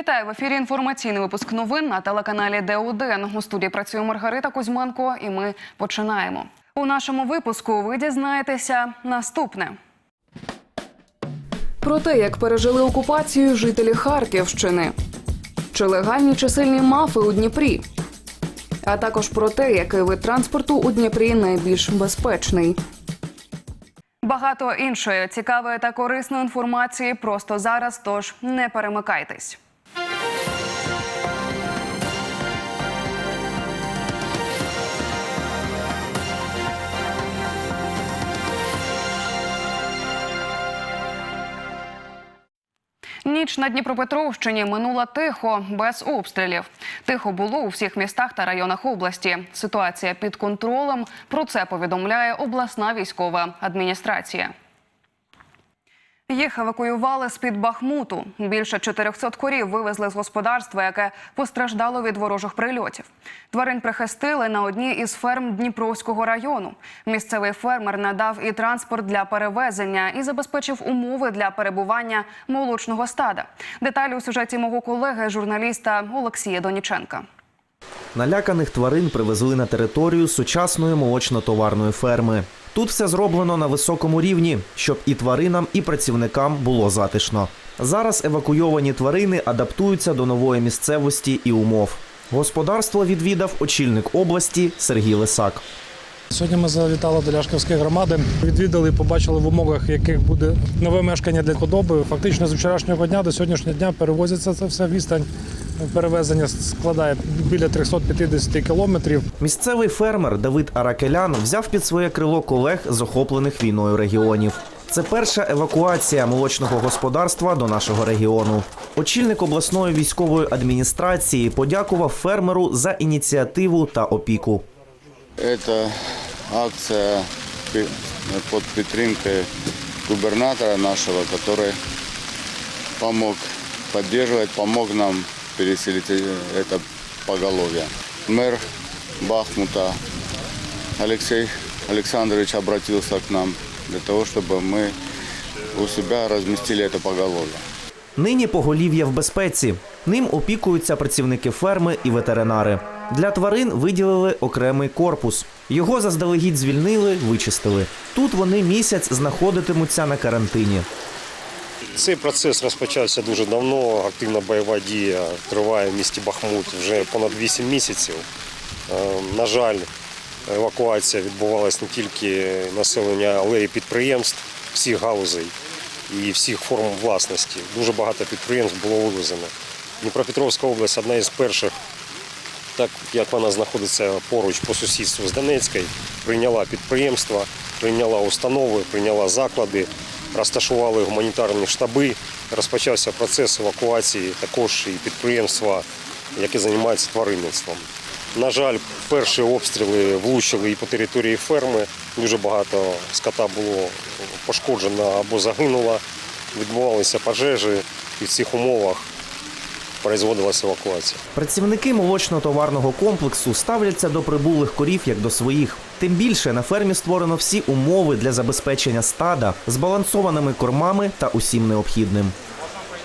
Вітаю в ефірі. Інформаційний випуск новин на телеканалі Д1. У студії працює Маргарита Кузьменко, і ми починаємо. У нашому випуску ви дізнаєтеся наступне. Про те, як пережили окупацію жителі Харківщини, чи легальні чисельні мафи у Дніпрі, а також про те, який вид транспорту у Дніпрі найбільш безпечний. Багато іншої цікавої та корисної інформації просто зараз. Тож не перемикайтесь. Ніч на Дніпропетровщині минула тихо, без обстрілів. Тихо було у всіх містах та районах області. Ситуація під контролем. Про це повідомляє обласна військова адміністрація. Їх евакуювали з під Бахмуту. Більше 400 корів вивезли з господарства, яке постраждало від ворожих прильотів. Тварин прихистили на одній із ферм Дніпровського району. Місцевий фермер надав і транспорт для перевезення і забезпечив умови для перебування молочного стада. Деталі у сюжеті мого колеги, журналіста Олексія Доніченка. Наляканих тварин привезли на територію сучасної молочно-товарної ферми. Тут все зроблено на високому рівні, щоб і тваринам, і працівникам було затишно. Зараз евакуйовані тварини адаптуються до нової місцевості і умов. Господарство відвідав очільник області Сергій Лисак. Сьогодні ми завітали до Ляшківської громади, відвідали і побачили в умовах, яких буде нове мешкання для худоби. Фактично з вчорашнього дня до сьогоднішнього дня перевозиться це все. Відстань перевезення складає біля 350 кілометрів. Місцевий фермер Давид Аракелян взяв під своє крило колег з охоплених війною регіонів. Це перша евакуація молочного господарства до нашого регіону. Очільник обласної військової адміністрації подякував фермеру за ініціативу та опіку. Это акция пи- под підтримкой губернатора нашего, который помог поддерживать, помог нам переселить э, это поголовье. Мэр Бахмута Алексей Александрович обратился к нам для того, чтобы мы у себя разместили это поголовье. Нині поголів'я в безпеці. Ним опікуються працівники ферми і ветеринари. Для тварин виділили окремий корпус. Його заздалегідь звільнили, вичистили. Тут вони місяць знаходитимуться на карантині. Цей процес розпочався дуже давно. Активна бойова дія триває в місті Бахмут вже понад 8 місяців. Е, На жаль, евакуація відбувалася не тільки населення, але й підприємств всіх галузей і всіх форм власності. Дуже багато підприємств було вивезено. Дніпропетровська область одна із перших, так як вона знаходиться поруч по сусідству з Донецькою, прийняла підприємства, прийняла установи, прийняла заклади, розташували гуманітарні штаби. Розпочався процес евакуації також і підприємства, які займаються тваринництвом. На жаль, перші обстріли влучили і по території ферми. Дуже багато скота було пошкоджено або загинуло. Відбувалися пожежі, і в цих умовах производилася евакуація. Працівники молочно-товарного комплексу ставляться до прибулих корів як до своїх. Тим більше на фермі створено всі умови для забезпечення стада збалансованими кормами та усім необхідним.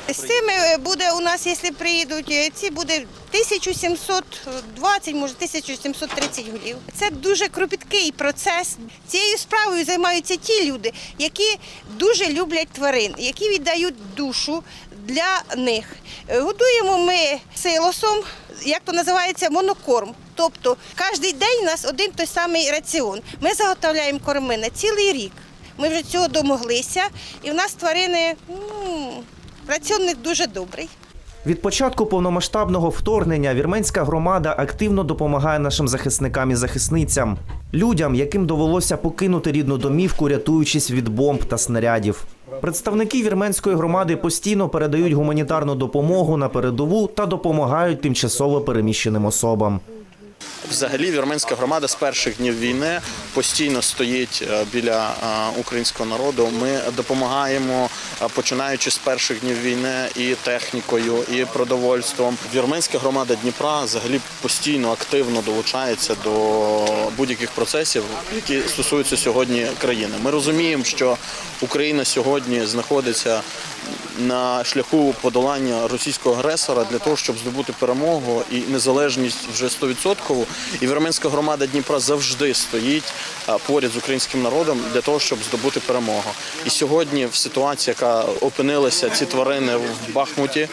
З цими е, буде у нас, якщо приїдуть, е, ці буде 1720, може 1730 голів. Це дуже кропіткий процес. Цією справою займаються ті люди, які дуже люблять тварин, які віддають душу для них. Годуємо ми силосом, як то називається, монокорм. Тобто кожен день у нас один той самий раціон. Ми заготовляємо корми на цілий рік. Ми вже цього домоглися, і в нас тварини м, раціон дуже добрий. Від початку повномасштабного вторгнення вірменська громада активно допомагає нашим захисникам і захисницям, людям, яким довелося покинути рідну домівку, рятуючись від бомб та снарядів. Представники вірменської громади постійно передають гуманітарну допомогу на передову та допомагають тимчасово переміщеним особам. Взагалі, вірменська громада з перших днів війни постійно стоїть е, біля е, українського народу. Ми допомагаємо, е, починаючи з перших днів війни, і технікою, і продовольством. Вірменська громада Дніпра взагалі постійно активно долучається до будь-яких процесів, які стосуються сьогодні країни. Ми розуміємо, що Україна сьогодні знаходиться на шляху подолання російського агресора для того, щоб здобути перемогу і незалежність вже 100%. І вірменська громада Дніпра завжди стоїть поряд з українським народом для того, щоб здобути перемогу. І сьогодні, в ситуації, яка опинилася ці тварини в Бахмуті,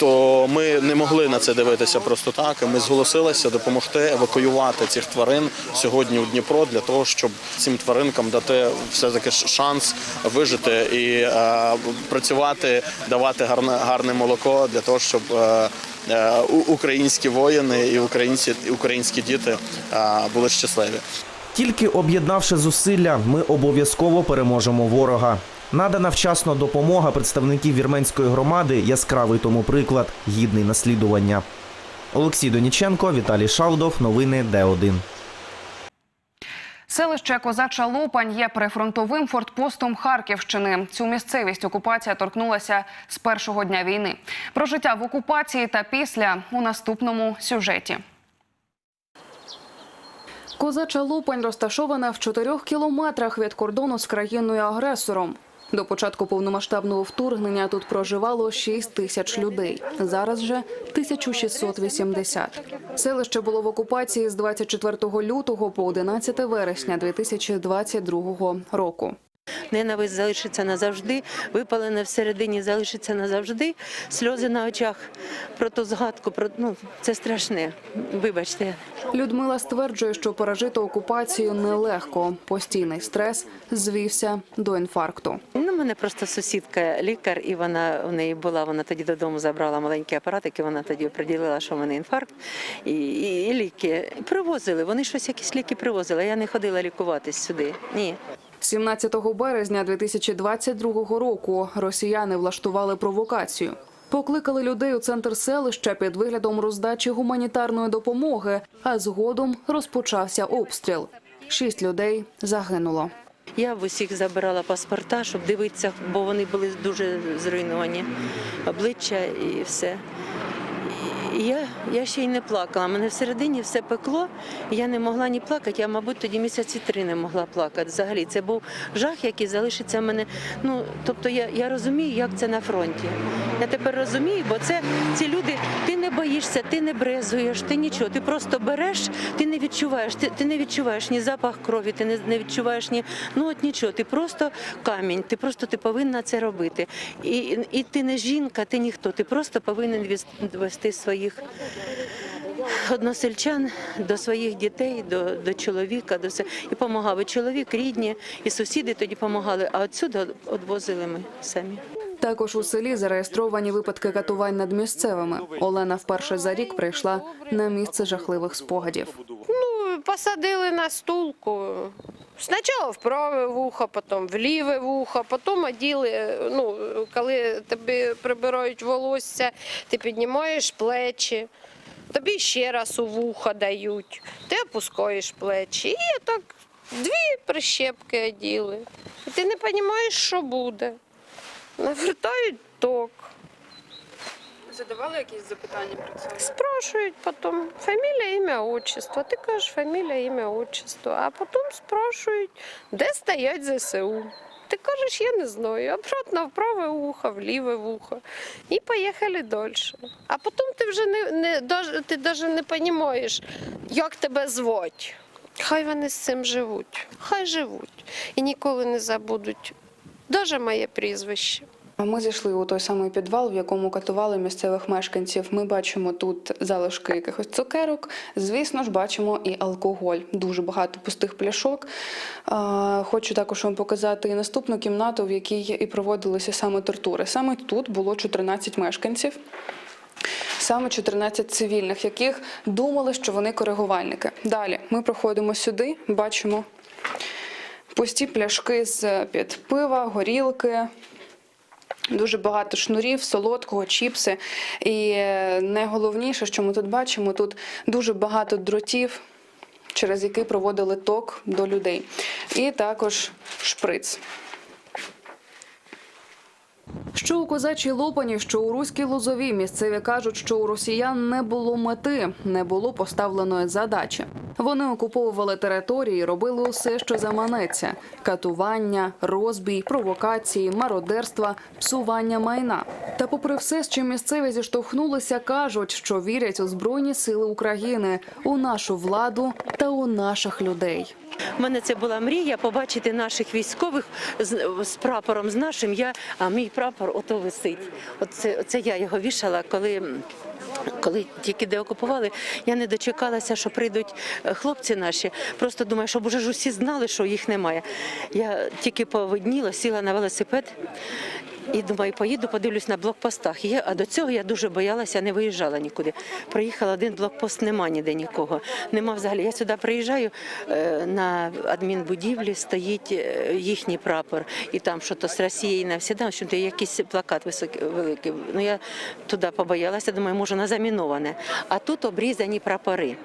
то ми не могли на це дивитися просто так. Ми зголосилися допомогти евакуювати цих тварин сьогодні у Дніпро для того, щоб цим тваринкам дати все таки шанс вижити і е, працювати, давати гарне гарне молоко для того, щоб е, е, українські воїни і українці, українські діти е, були щасливі. Тільки об'єднавши зусилля, ми обов'язково переможемо ворога. Надана вчасно допомога представників вірменської громади яскравий тому приклад, гідний наслідування. Олексій Доніченко, Віталій Шалдов. Новини Д1. Селище Козача Лопань є прифронтовим фортпостом Харківщини. Цю місцевість окупація торкнулася з першого дня війни. Про життя в окупації та після у наступному сюжеті. Козача Лопань розташована в чотирьох кілометрах від кордону з країною-агресором. До початку повномасштабного вторгнення тут проживало 6 тисяч людей. Зараз же 1680. Селище було в окупації з 24 лютого по 11 вересня 2022 року. Ненависть залишиться назавжди, випалене всередині залишиться назавжди. Сльози на очах про ту згадку, про ну це страшне. Вибачте. Людмила стверджує, що пережити окупацію нелегко. Постійний стрес звівся до інфаркту. Ну, мене просто сусідка лікар, і вона у неї була. Вона тоді додому забрала маленький апаратик, і вона тоді приділила, що в мене інфаркт. І, і, і ліки привозили. Вони щось якісь ліки привозили. Я не ходила лікуватись сюди. Ні. 17 березня 2022 року росіяни влаштували провокацію. Покликали людей у центр селища під виглядом роздачі гуманітарної допомоги, а згодом розпочався обстріл. Шість людей загинуло. Я в усіх забирала паспорта, щоб дивитися, бо вони були дуже зруйновані. Обличчя і все. Я, я ще й не плакала. Мене всередині все пекло, я не могла ні плакати. Я, мабуть, тоді місяці три не могла плакати. Взагалі, це був жах, який залишиться в мене. Ну, тобто я, я розумію, як це на фронті. Я тепер розумію, бо це ці люди, ти не боїшся, ти не брезуєш, ти нічого. Ти просто береш, ти не відчуваєш, ти, ти не відчуваєш ні запах крові, ти не, не відчуваєш ні ну от нічого. Ти просто камінь, ти просто ти повинна це робити. І, і ти не жінка, ти ніхто. Ти просто повинен вести своїх односельчан до своїх дітей, до, до чоловіка, до все. І допомагав і чоловік, рідні, і сусіди тоді допомагали, а отсюди відвозили ми самі. Також у селі зареєстровані випадки катувань над місцевими. Олена вперше за рік прийшла на місце жахливих спогадів. Ну, посадили на стулку. Спочатку в праве вухо, потім в ліве вухо, потім оділи, ну, коли тобі прибирають волосся, ти піднімаєш плечі, тобі ще раз у вухо дають, ти опускаєш плечі. І так дві прищепки оділи. І ти не розумієш, що буде. Навертають ток. Задавали якісь запитання про це? Спрашивают потом фамилия, ім'я, отчество. Ти кажеш фамілія, ім'я, отчество. А потім спрашують, де стоять ЗСУ. Ти кажеш, я не знаю. Обратно в праве вухо, в ліве вухо. І поїхали далі. А потім ти вже не, не, ти навіть не розумієш, як тебе звуть. Хай вони з цим живуть. Хай живуть. І ніколи не забудуть. Навіть моє прізвище. Ми зайшли у той самий підвал, в якому катували місцевих мешканців. Ми бачимо тут залишки якихось цукерок. Звісно ж, бачимо і алкоголь. Дуже багато пустих пляшок. Хочу також вам показати і наступну кімнату, в якій і проводилися саме тортури. Саме тут було 14 мешканців. Саме 14 цивільних, яких думали, що вони коригувальники. Далі ми проходимо сюди, бачимо пусті пляшки з під пива, горілки. Дуже багато шнурів, солодкого, чіпси. І е, найголовніше, що ми тут бачимо, тут дуже багато дротів, через які проводили ток до людей. І також шприц. Що у козачій лопані, що у руській лозовій місцеві кажуть, що у росіян не було мети, не було поставленої задачі. Вони окуповували території, робили усе, що заманеться: катування, розбій, провокації, мародерства, псування майна. Та, попри все, з чим місцеві зіштовхнулися, кажуть, що вірять у збройні сили України, у нашу владу та у наших людей. У мене це була мрія побачити наших військових з, з прапором з нашим. Я, а мій ото висить. Оце, оце я його вішала, коли. Коли тільки деокупували, я не дочекалася, що прийдуть е, хлопці наші. Просто думаю, щоб уже ж усі знали, що їх немає. Я тільки повидніла, сіла на велосипед і думаю, поїду, подивлюсь на блокпостах. Я, а до цього я дуже боялася, не виїжджала нікуди. Приїхала один блокпост, нема ніде нікого. Нема взагалі. Я сюди приїжджаю е, на адмінбудівлі, стоїть е, їхній прапор, і там що то з Росії навсіда, що то якийсь плакат високий великий. Ну я туди побоялася, думаю, може на заміноване. А тут обрізані прапори.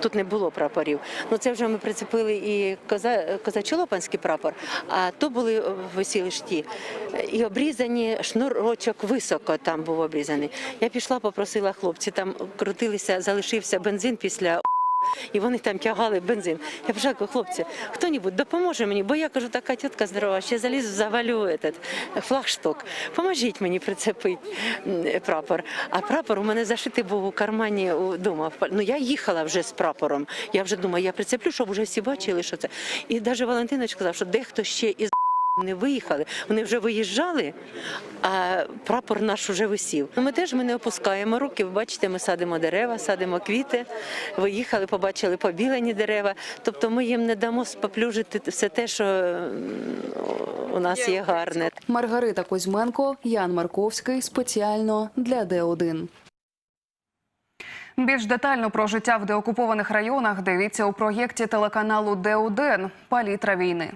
Тут не було прапорів. Ну це вже ми прицепили і коза, козачолопанський прапор, а то були висіли шті. І обрізані шнурочок високо там був обрізаний. Я пішла, попросила хлопці, там крутилися, залишився бензин після. І вони там тягали бензин. Я кажу, хлопці, хто-небудь допоможе мені, бо я кажу, така тітка здорова, ще заліз, завалю этот флагшток. Поможіть мені прицепити прапор. А прапор у мене зашитий був у кармані вдома. Ну я їхала вже з прапором. Я вже думаю, я прицеплю, щоб вже всі бачили, що це. І навіть Валентинович сказав, що дехто ще із не виїхали, вони вже виїжджали, а прапор наш вже висів. Ми теж ми не опускаємо руки. Ви бачите, ми садимо дерева, садимо квіти. Виїхали, побачили побілені дерева. Тобто ми їм не дамо споплюжити все те, що у нас є гарне. Маргарита Кузьменко, Ян Марковський спеціально для Д1. Більш детально про життя в деокупованих районах дивіться у проєкті телеканалу Д1 Палітра війни.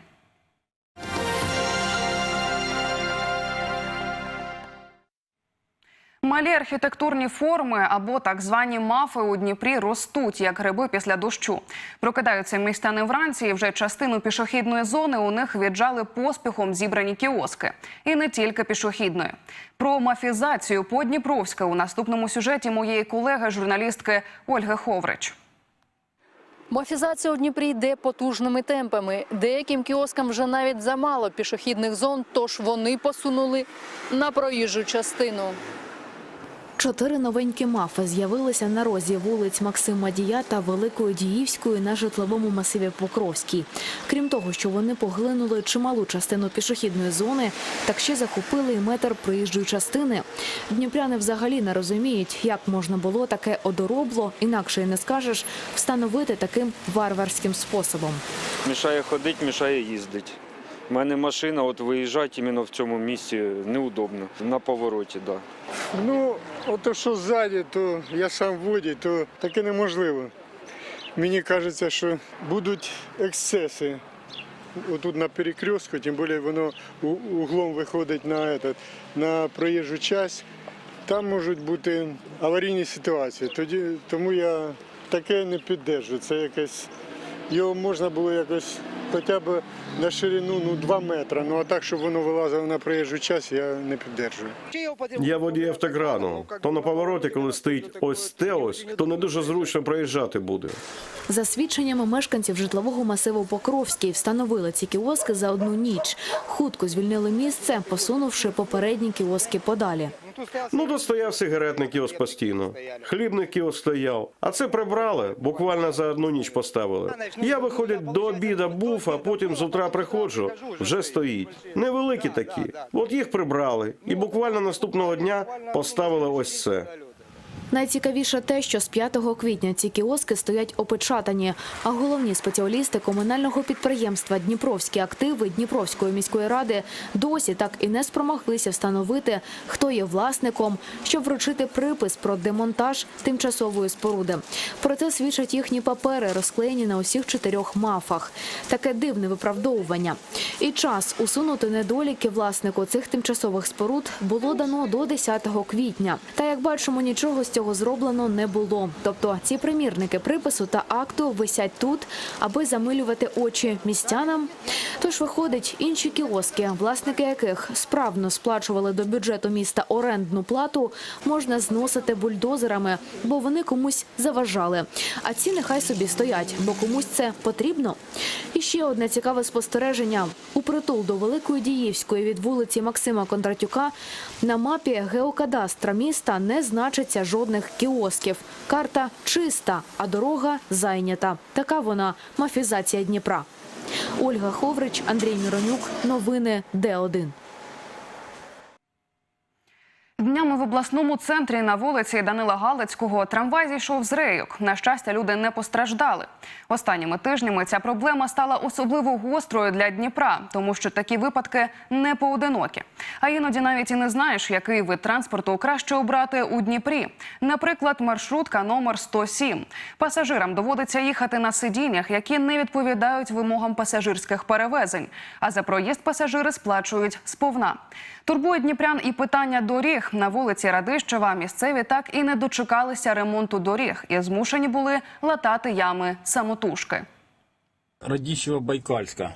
Малі архітектурні форми або так звані мафи у Дніпрі ростуть як гриби після дощу. Прокидаються містяни вранці, і вже частину пішохідної зони у них віджали поспіхом зібрані кіоски. І не тільки пішохідної. Про мафізацію Подніпровська у наступному сюжеті моєї колеги, журналістки Ольги Ховрич. Мафізація у Дніпрі йде потужними темпами. Деяким кіоскам вже навіть замало пішохідних зон, тож вони посунули на проїжджу частину. Чотири новенькі мафи з'явилися на розі вулиць Максима Дія та Великої Діївської на житловому масиві Покровській. Крім того, що вони поглинули чималу частину пішохідної зони, так ще захопили і метр проїжджої частини. Дніпряни взагалі не розуміють, як можна було таке одоробло, інакше й не скажеш, встановити таким варварським способом. Мішає ходити, мішає їздити. У мене машина, от виїжджати іменно в цьому місці неудобно. На повороті, так. Да. Ну, ото що ззаді, то я сам водій, то таке неможливо. Мені кажеться, що будуть ексцеси. Отут на перекрестку, тим більше воно углом виходить на, этот, на проїжджу часть. Там можуть бути аварійні ситуації. Тоді, тому я таке не піддержу. Це якесь. Його можна було якось хоча б на ширину ну, 2 метри. Ну а так, щоб воно вилазило на проїжджу часть, я не піддержую. Я водій автокрану. То на повороті, коли стоїть ось те ось, то не дуже зручно проїжджати буде. За свідченнями мешканців житлового масиву Покровський, встановили ці кіоски за одну ніч. Хутко звільнили місце, посунувши попередні кіоски подалі. Ну, достояв сигаретний кіоск постійно. Хлібний кіоск стояв. А це прибрали, буквально за одну ніч поставили. Я, виходить, до обіда був, а потім з утра приходжу, вже стоїть. Невеликі такі. От їх прибрали. І буквально наступного дня поставили ось це. Найцікавіше те, що з 5 квітня ці кіоски стоять опечатані, а головні спеціалісти комунального підприємства Дніпровські активи Дніпровської міської ради досі так і не спромоглися встановити, хто є власником, щоб вручити припис про демонтаж тимчасової споруди. Про це свідчать їхні папери, розклеєні на усіх чотирьох мафах. Таке дивне виправдовування. І час усунути недоліки власнику цих тимчасових споруд було дано до 10 квітня. Та як бачимо, нічого з цього цього зроблено не було. Тобто ці примірники припису та акту висять тут, аби замилювати очі містянам. Тож виходить, інші кіоски, власники яких справно сплачували до бюджету міста орендну плату, можна зносити бульдозерами, бо вони комусь заважали. А ці нехай собі стоять, бо комусь це потрібно. І ще одне цікаве спостереження. У притул до Великої Діївської від вулиці Максима Кондратюка на мапі геокадастра міста не значиться жодних кіосків. Карта чиста, а дорога зайнята. Така вона мафізація Дніпра. Ольга Ховрич, Андрій Міронюк. Новини Д1. Днями в обласному центрі на вулиці Данила Галицького трамвай зійшов з рейок. На щастя, люди не постраждали. Останніми тижнями ця проблема стала особливо гострою для Дніпра, тому що такі випадки не поодинокі. А іноді навіть і не знаєш, який вид транспорту краще обрати у Дніпрі. Наприклад, маршрутка номер 107. Пасажирам доводиться їхати на сидіннях, які не відповідають вимогам пасажирських перевезень. А за проїзд пасажири сплачують сповна. Турбує Дніпрян і питання доріг. На вулиці Радищева місцеві так і не дочекалися ремонту доріг і змушені були латати ями самотужки. Радіщева Байкальська.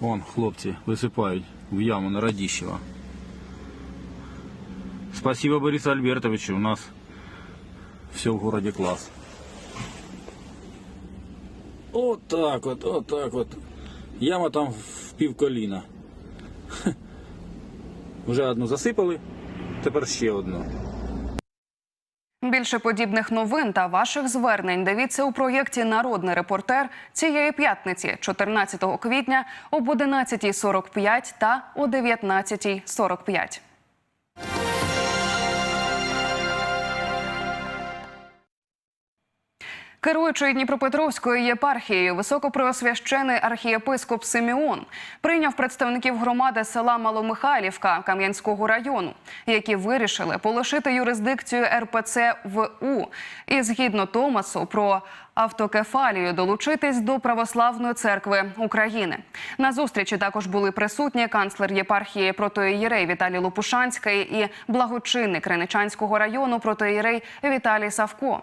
Вон хлопці висипають в яму на Радіщева. Спасибо Борису Альбертовичу. У нас все в городе класс. Вот так вот, вот так вот. Яма там в півколіна. Вже одну засипали, тепер ще одну. Більше подібних новин та ваших звернень дивіться у проєкті Народний репортер цієї п'ятниці, 14 квітня об 11.45 та о 19.45. Керуючий Дніпропетровською єпархією високопреосвящений архієпископ Симеон прийняв представників громади села Маломихайлівка Кам'янського району, які вирішили полишити юрисдикцію РПЦ в У і згідно Томасу про автокефалію долучитись до православної церкви України. На зустрічі також були присутні канцлер єпархії протоієрей Віталій Лопушанський і благочинник Криничанського району протоієрей Віталій Савко.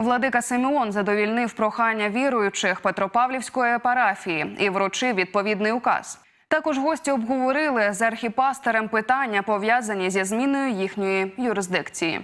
Владика Симеон задовільнив прохання віруючих Петропавлівської парафії і вручив відповідний указ. Також гості обговорили з архіпастерем питання, пов'язані зі зміною їхньої юрисдикції.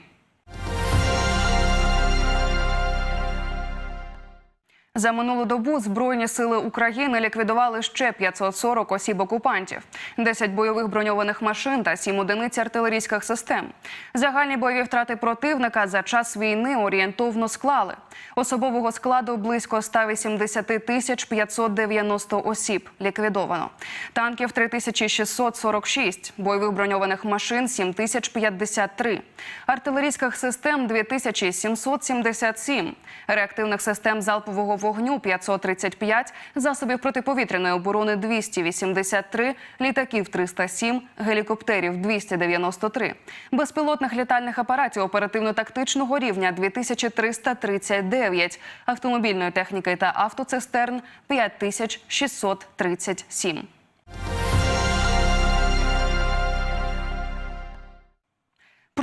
За минулу добу Збройні сили України ліквідували ще 540 осіб окупантів, 10 бойових броньованих машин та 7 одиниць артилерійських систем. Загальні бойові втрати противника за час війни орієнтовно склали. Особового складу близько 180 тисяч 590 осіб ліквідовано. Танків 3646, бойових броньованих машин 7053, артилерійських систем 2777, реактивних систем залпового вогню 535, засобів протиповітряної оборони 283, літаків 307, гелікоптерів 293, безпілотних літальних апаратів оперативно-тактичного рівня 2339, автомобільної техніки та автоцистерн 5637.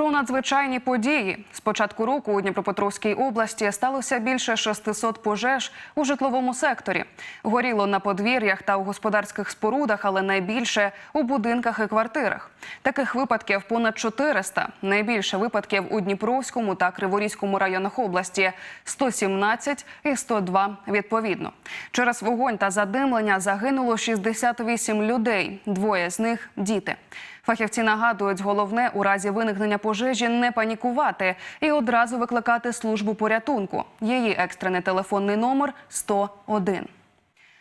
Про надзвичайні події з початку року у Дніпропетровській області сталося більше 600 пожеж у житловому секторі. Горіло на подвір'ях та у господарських спорудах, але найбільше у будинках і квартирах. Таких випадків понад 400. Найбільше випадків у Дніпровському та Криворізькому районах області 117 і 102 відповідно. Через вогонь та задимлення загинуло 68 людей. Двоє з них діти. Фахівці нагадують, головне у разі виникнення пожежі не панікувати і одразу викликати службу порятунку. Її екстрений телефонний номер 101.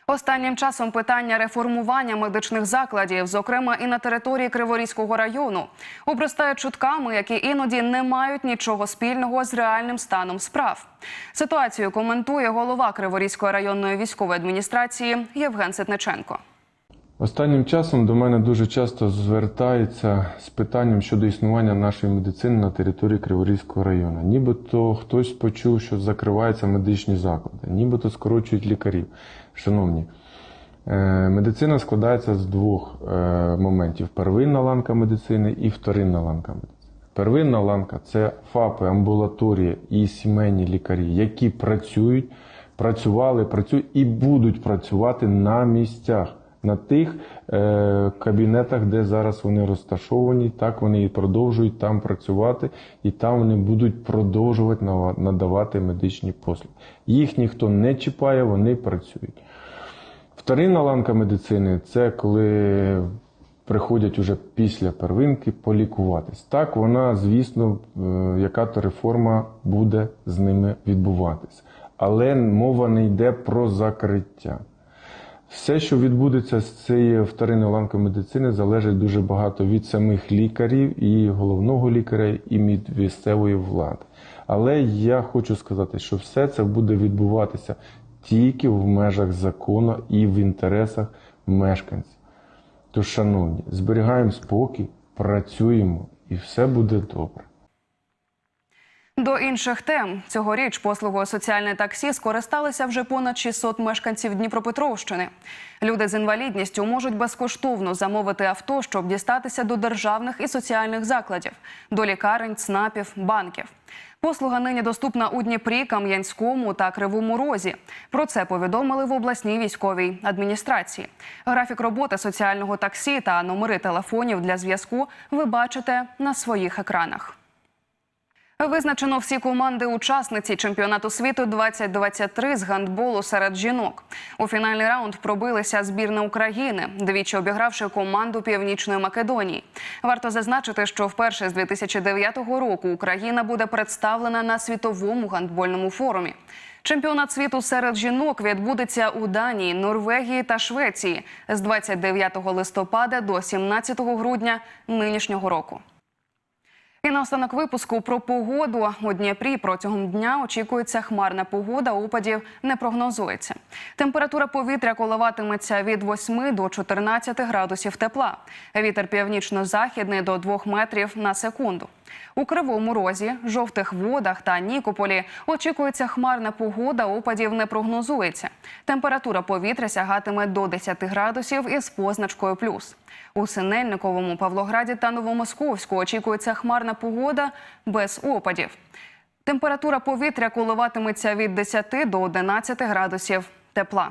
Останнім часом питання реформування медичних закладів, зокрема і на території Криворізького району, обростають чутками, які іноді не мають нічого спільного з реальним станом справ. Ситуацію коментує голова Криворізької районної військової адміністрації Євген Ситниченко. Останнім часом до мене дуже часто звертаються з питанням щодо існування нашої медицини на території Криворізького району. Нібито хтось почув, що закриваються медичні заклади, нібито скорочують лікарів. Шановні, е, медицина складається з двох е, моментів: первинна ланка медицини і вторинна ланка медицини. Первинна ланка це ФАПи, амбулаторія і сімейні лікарі, які працюють, працювали, працюють і будуть працювати на місцях, на тих е, кабінетах, де зараз вони розташовані. Так вони і продовжують там працювати, і там вони будуть продовжувати надавати медичні послуги. Їх ніхто не чіпає, вони працюють. Вторинна ланка медицини це коли приходять уже після первинки полікуватись. Так, вона, звісно, е, яка то реформа буде з ними відбуватись. Але мова не йде про закриття. Все, що відбудеться з цією вторинною ланкою медицини, залежить дуже багато від самих лікарів і головного лікаря, і від місцевої влади. Але я хочу сказати, що все це буде відбуватися тільки в межах закону і в інтересах мешканців. Тож, шановні, зберігаємо спокій, працюємо і все буде добре. До інших тем цьогоріч послугою соціальне таксі скористалися вже понад 600 мешканців Дніпропетровщини. Люди з інвалідністю можуть безкоштовно замовити авто, щоб дістатися до державних і соціальних закладів, до лікарень, ЦНАПів, банків. Послуга нині доступна у Дніпрі, Кам'янському та Кривому Розі. Про це повідомили в обласній військовій адміністрації. Графік роботи соціального таксі та номери телефонів для зв'язку ви бачите на своїх екранах. Визначено всі команди-учасниці чемпіонату світу 2023 з гандболу серед жінок. У фінальний раунд пробилися збірна України, двічі обігравши команду Північної Македонії. Варто зазначити, що вперше з 2009 року Україна буде представлена на світовому гандбольному форумі. Чемпіонат світу серед жінок відбудеться у Данії, Норвегії та Швеції з 29 листопада до 17 грудня нинішнього року. І на останок випуску про погоду у Дніпрі протягом дня очікується хмарна погода. Опадів не прогнозується. Температура повітря коливатиметься від 8 до 14 градусів тепла. Вітер північно-західний до 2 метрів на секунду. У Кривому Розі, жовтих водах та Нікополі очікується хмарна погода. Опадів не прогнозується. Температура повітря сягатиме до 10 градусів із позначкою плюс. У Синельниковому, Павлограді та Новомосковську очікується хмарна погода без опадів. Температура повітря коливатиметься від 10 до 11 градусів тепла.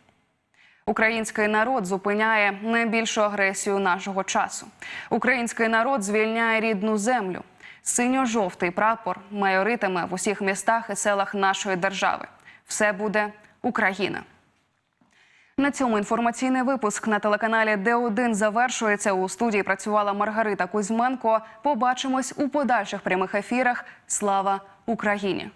Український народ зупиняє найбільшу агресію нашого часу. Український народ звільняє рідну землю. Синьо-жовтий прапор майоритиме в усіх містах і селах нашої держави. Все буде Україна. На цьому інформаційний випуск на телеканалі Д1 завершується. У студії працювала Маргарита Кузьменко. Побачимось у подальших прямих ефірах. Слава Україні!